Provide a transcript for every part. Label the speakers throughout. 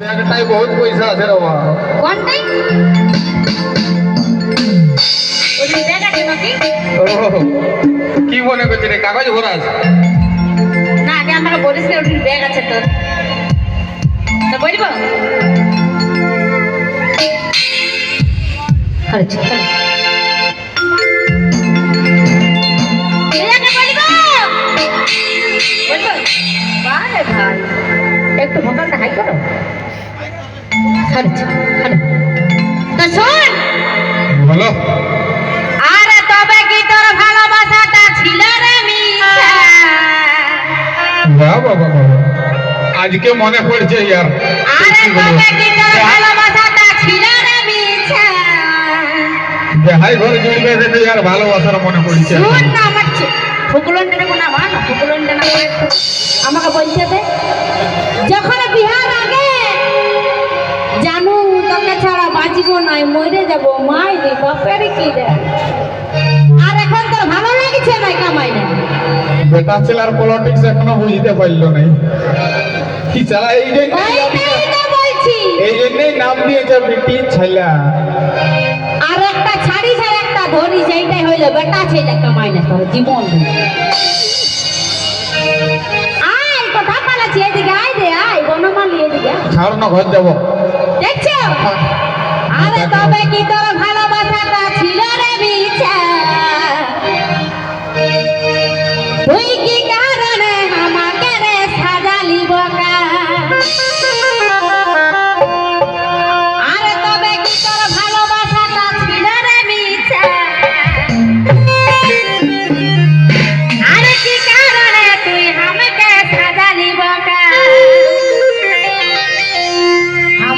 Speaker 1: ব্যাগটাই বহুত পয়সা আছে রে বাবা
Speaker 2: কোনটাই ওই যে ব্যাগ আছে নাকি?
Speaker 1: ও, কি মনে করছিস রে? কাগজ ভরা আছে
Speaker 2: না আগে আমাকে বলিস না ওটির ব্যাগ আছে তোর। তো বলব? খরচ খরচ একটু ভোকালটা হাই করো। খরচ খরচ তো শোন।
Speaker 1: বলো।
Speaker 2: আরে তবে কি তোর ভালোবাসাটা ছিল রে
Speaker 1: বাবা বাবা। আজকে মনে পড়ছে ইয়ার।
Speaker 2: আরে তবে কি তোর ভালোবাসাটা ছিল রে মিছা
Speaker 1: দেহাই ঘর জুড়বে দেখে ইয়ার ভালোবাসার মনে পড়ছে
Speaker 2: শুন না আমার না আমাকে বলছে যখন বিহার আগে বাঁচিব নাই মরে যাব মাই রে বাপের কি রে? আর এখন তোর ভালো লাগছে না কামাই না
Speaker 1: বেটা ছেলের পলিটিক্স এখনও বুঝতে পারল নাই। কি চালা এই যে
Speaker 2: তো
Speaker 1: এই জন্যই নাম দিয়েছে ব্রিটিশ ছেলা।
Speaker 2: আর একটা ছাড়ি ছাড় একটা ধরি সেইটাই হইল বেটা ছেলে কামাই না তোর জীবন। আয় কথা পালাচ্ছি এদিকে আয় রে আয় বনমালি এদিকে।
Speaker 1: ছাড় না ঘর যাব।
Speaker 2: দেখছ? আরে তবে কি তোর ভালোবাসাটা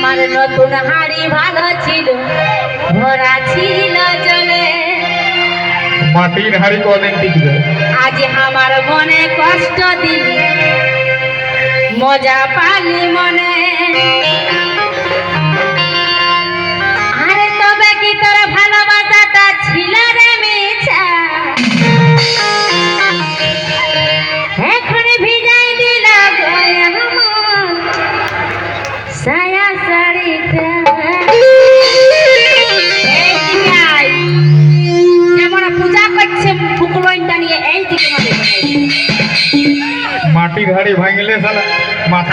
Speaker 2: আমার নতুন হাড়ি ভালো ছিল ভরা ছিল জলে।
Speaker 1: মাটির হাড়ি কদিন টিকবে
Speaker 2: আজ আমার মনে কষ্ট দিলি মজা পালি মনে।
Speaker 1: মাটির হাড়ি ভাঙলে সালা মাথা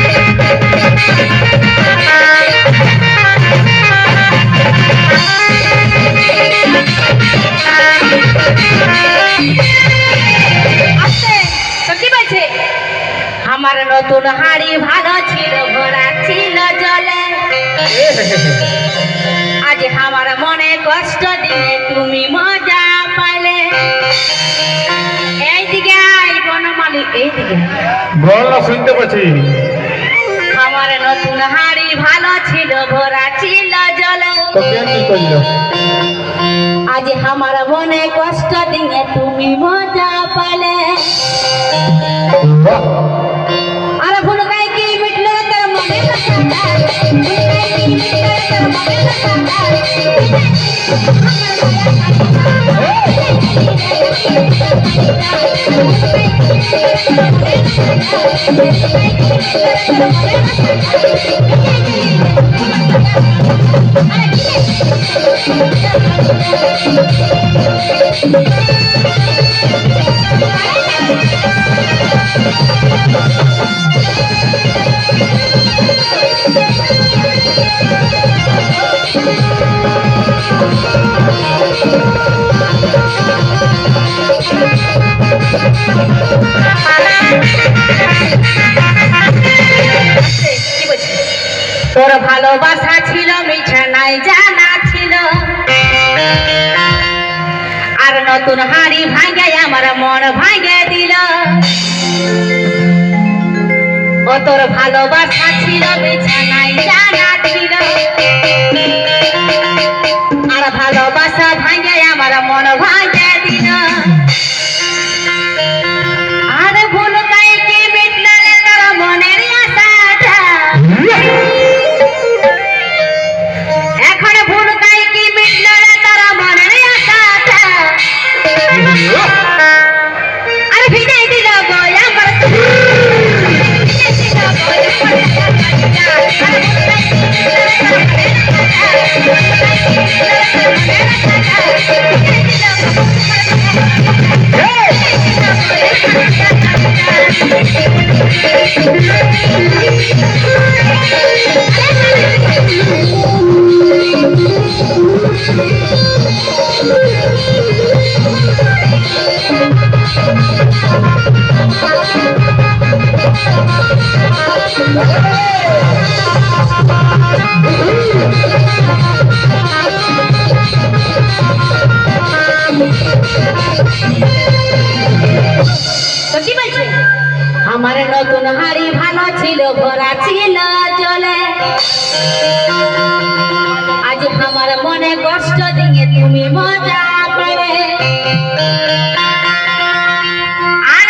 Speaker 2: ছিল ভরা ছিল জলে। আজ আমার মনে কষ্ট দিলে তুমি মজা পাইলে। এইদিকে আই বনমালি এইদিকে
Speaker 1: বল না শুনতে পাচ্ছি।
Speaker 2: আমার নতুন হাড়ি ভালো ছিল ভরা ছিল জলে।
Speaker 1: তো কে কি করল?
Speaker 2: আজ আমার মনে কষ্ট দিয়ে তুমি মজা পাইলে।
Speaker 1: ও
Speaker 2: তোর ভালোবাসা ছিল, মিঠা নাই জানা ছিল। আর নতুন হাড়ি ভাঙে, আমার মন ভাঙে দিল। ও তোর ভালোবাসা ছিল মিছা আমার নতুন হাড়ি ভালো ছিল, ভরা ছিল চলে আজ আমার মনে কষ্ট দিয়ে তুমি মজা করে। আর